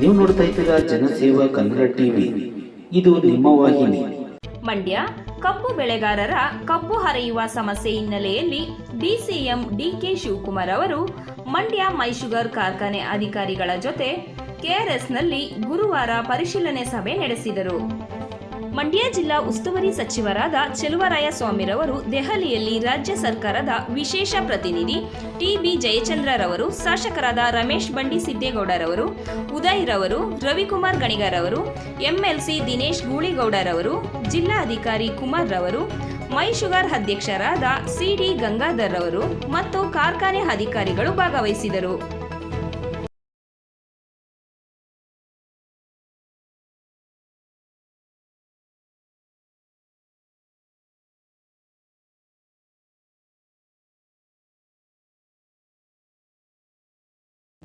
ನೀವು ನೋಡ್ತಾ ಇದ್ದೀರಾ ಜನಸೇವಾ ಕನ್ನಡ ಟಿವಿ. ಇದು ನಿಮ್ಮ ವಾಹಿನಿ. ಮಂಡ್ಯ ಕಬ್ಬು ಬೆಳೆಗಾರರ ಕಬ್ಬು ಹರಿಯುವ ಸಮಸ್ಯೆ ಹಿನ್ನೆಲೆಯಲ್ಲಿ ಡಿಸಿಎಂ ಡಿಕೆ ಶಿವಕುಮಾರ್ ಅವರು ಮಂಡ್ಯ ಮೈಶುಗರ್ ಕಾರ್ಖಾನೆ ಅಧಿಕಾರಿಗಳ ಜೊತೆ ಕೆಆರ್ಎಸ್ನಲ್ಲಿ ಗುರುವಾರ ಪರಿಶೀಲನೆ ಸಭೆ ನಡೆಸಿದರು. ಮಂಡ್ಯ ಜಿಲ್ಲಾ ಉಸ್ತುವಾರಿ ಸಚಿವರಾದ ಚೆಲುವರಾಯ ಸ್ವಾಮಿರವರು ದೆಹಲಿಯಲ್ಲಿ ರಾಜ್ಯ ಸರ್ಕಾರದ ವಿಶೇಷ ಪ್ರತಿನಿಧಿ ಟಿಬಿ ಜಯಚಂದ್ರರವರು, ಶಾಸಕರಾದ ರಮೇಶ್ ಬಂಡಿ ಸಿದ್ದೇಗೌಡರವರು, ಉದಯ್ ರವರು, ರವಿಕುಮಾರ್ ಗಣಿಗರವರು, ಎಂಎಲ್ಸಿ ದಿನೇಶ್ ಗೂಳಿಗೌಡರವರು, ಜಿಲ್ಲಾಧಿಕಾರಿ ಕುಮಾರ್ ರವರು ಮೈ ಶುಗರ್ ಅಧ್ಯಕ್ಷರಾದ ಸಿಡಿ ಗಂಗಾಧರ್ ರವರು ಮತ್ತು ಕಾರ್ಖಾನೆ ಅಧಿಕಾರಿಗಳು ಭಾಗವಹಿಸಿದರು.